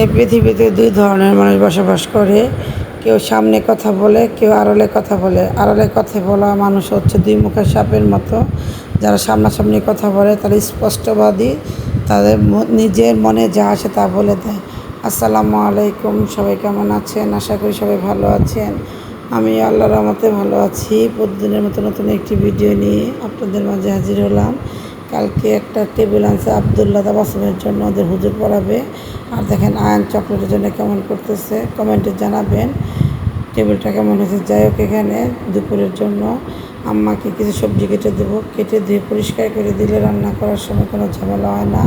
এই পৃথিবীতে দুই ধরনের মানুষ বসবাস করে। কেউ সামনে কথা বলে, কেউ আড়ালে কথা বলে। আড়ালে কথা বলা মানুষ হচ্ছে দুই মুখের সাপের মতো। যারা সামনাসামনি কথা বলে, তারা স্পষ্টবাদী, তাদের নিজের মনে যা আসে তা বলে দেয়। আসসালামু আলাইকুম, সবাই কেমন আছেন? আশা করি সবাই ভালো আছেন। আমি আল্লাহর রহমতে ভালো আছি। প্রতিদিনের মতো নতুন একটি ভিডিও নিয়ে আপনাদের মাঝে হাজির হলাম। কালকে একটা টেবিল আনছে আবদুল্লাহ তাবাসমের জন্য, ওদের হুজুর পড়াবে। আর দেখেন আয়ন চকলেটের জন্য কেমন করতেছে, কমেন্টে জানাবেন। টেবিলটা কেমন হয়েছে? যাই হোক এখানে দুপুরের জন্য আম্মাকে কিছু সবজি কেটে দেবো। কেটে ধুয়ে পরিষ্কার করে দিলে রান্না করার সময় কোনো ঝামেলা হয় না।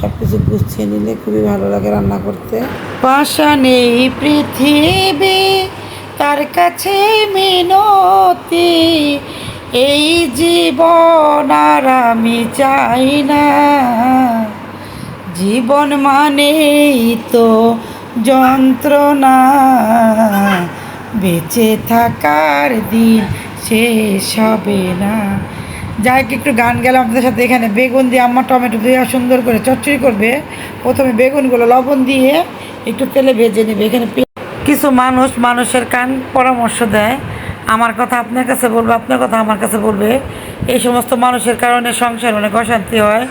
সব কিছু গুছিয়ে নিলে খুবই ভালো লাগে রান্না করতে। বাসা নেই পৃথিবী, তার কাছে মিনতি। এই জীবন আর আমি চাই না। জীবন মানেই তো যন্ত্রণা। বেঁচে থাকার দিন শেষ হবে না। যাই একটু গান গেলাম আপনাদের সাথে এখানে বেগুন দিয়ে আম্মা টমেটো দিয়ে সুন্দর করে চচ্চড়ি করবে। প্রথমে বেগুনগুলো লবণ দিয়ে একটু তেলে ভেজে নেবে। এখানে কিছু মানুষ মানুষের কান পরামর্শ দেয়। আমার কথা আপনার কাছে বলবে, আপনার কথা আমার কাছে বলবে। এই সমস্ত মানুষের কারণে সংসার অনেক অশান্তি হয়।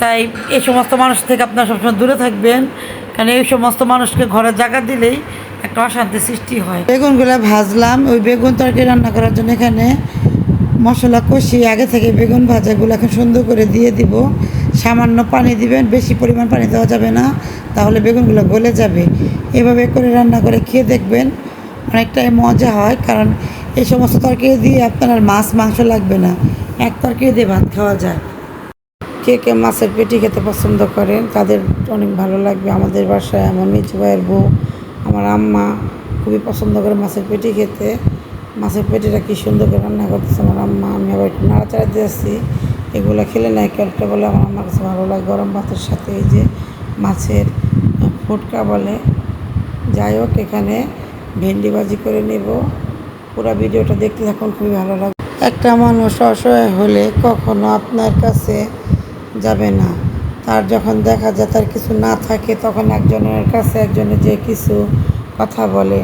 তাই এই সমস্ত মানুষ থেকে আপনারা সবসময় দূরে থাকবেন। কারণ এই সমস্ত মানুষকে ঘরে জায়গা দিলেই একটা অশান্তি সৃষ্টি হয়। বেগুনগুলো ভাজলাম, ওই বেগুন তরকারি রান্না করার জন্য এখানে মশলা কষিয়ে আগে থেকে বেগুন ভাজাগুলো এখন সুন্দর করে দিয়ে দিব। সামান্য পানি দিবেন, বেশি পরিমাণ পানি দেওয়া যাবে না, তাহলে বেগুনগুলো গলে যাবে। এভাবে করে রান্না করে খেয়ে দেখবেন অনেকটাই মজা হয়, কারণ এই সমস্ত তরকারি দিয়ে আপনার মাছ, মাংস লাগবে না। এক তরকারি দিয়ে ভাত খাওয়া যায়। কে কে মাছের পেটি খেতে পছন্দ করেন, তাদের অনেক ভালো লাগবে। আমাদের বাসায় আমার মিজু ভাইয়ের বউ, আমার আম্মা খুবই পছন্দ করে মাছের পেটি খেতে। মাছের পেটিটা কী সুন্দর করে রান্না করতেছে আমার আম্মা। আমি আবার একটু নাড়াচাড়া দিয়েছি এগুলো খেলে না একটা বলে আমার আমার কাছে ভালো লাগে। গরম ভাতের সাথে এই যে মাছের ফুটকা বলে। যাই হোক, এখানে ভেন্ডি ভাজি করে নেব। পুরো ভিডিওটা দেখতে থাকুন, খুবই ভালো লাগে একটা মানুষ অসহায় হলে কখনো আপনার কাছে যাবে না। তার যখন দেখা যায় তার কিছু না থাকে, তখন একজনের কাছে একজনের যে কিছু কথা বলে,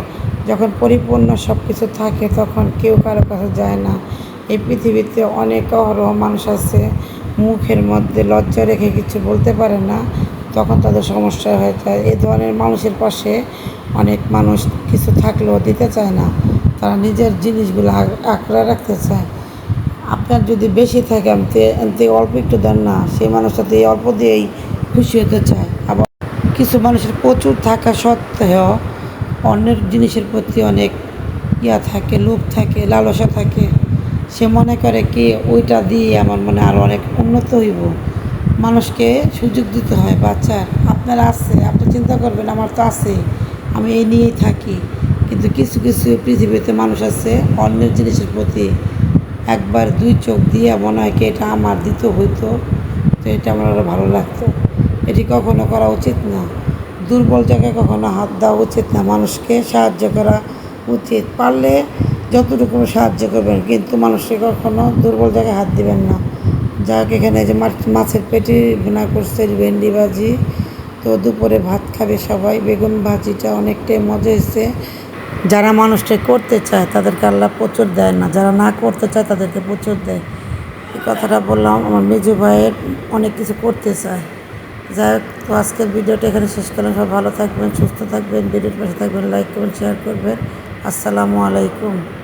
যখন পরিপূর্ণ সব কিছু থাকে, তখন কেউ কারও কাছে যায় না। এই পৃথিবীতে অনেক অহরহ মানুষ আছে, মুখের মধ্যে লজ্জা রেখে কিছু বলতে পারে না, তখন তাদের সমস্যা হয়ে যায়। এই ধরনের মানুষের পাশে অনেক মানুষ কিছু থাকলেও দিতে চায় না। তারা নিজের জিনিসগুলো আঁকড়ে রাখতে চায় আপনার যদি বেশি থাকে, আমি অল্প একটু দেন না। সেই মানুষটা তো অল্প দিয়েই খুশি হতে চায়। আবার কিছু মানুষের প্রচুর থাকা সত্ত্বেও অন্যের জিনিসের প্রতি অনেক ইয়া থাকে, লোভ থাকে, লালসা থাকে। সে মনে করে কি, ওইটা দিয়ে আমার মনে আরও অনেক উন্নত হইব। মানুষকে সুযোগ দিতে হয়, বাচ্চার। আপনার আছে, আপনি চিন্তা করবেন, আমার তো আছে। আমি এই নিয়েই থাকি। কিন্তু কিছু কিছু পৃথিবীতে মানুষ আছে, অন্যের জিনিসের প্রতি একবার দুই চোখ দিয়ে মনে হয় কি এটা আমার দিতে হইতো, তো এটা আমার আরও ভালো লাগতো। এটি কখনো করা উচিত না। দুর্বল জায়গায় কখনো হাত দেওয়া উচিত না মানুষকে। সাহায্য করা উচিত। পারলে যতটুকু সাহায্য করবেন, কিন্তু মানুষকে কখনো দুর্বল জায়গায় হাত দিবেন না। যাক, এখানে যে মাছ- মাছের পেটি বোনা করছে, ভেন্ডি ভাজি। তো দুপুরে ভাত খাবে সবাই। বেগুন ভাজিটা অনেকটাই মজা হয়েছে। যারা মানুষকে করতে চায়, তাদেরকে আল্লাহ প্রচুর দেয় না। যারা না করতে চায়, তাদেরকে প্রচুর দেয়। এই কথাটা বললাম, আমার মেজু ভাইয়ের অনেক কিছু করতে চায়। যাই হোক, তো আজকের ভিডিওটা এখানে শেষ করলাম। সব ভালো থাকবেন, সুস্থ থাকবেন। ভিডিওর পাশে থাকবেন লাইক করবেন শেয়ার করবেন। আসসালামু আলাইকুম।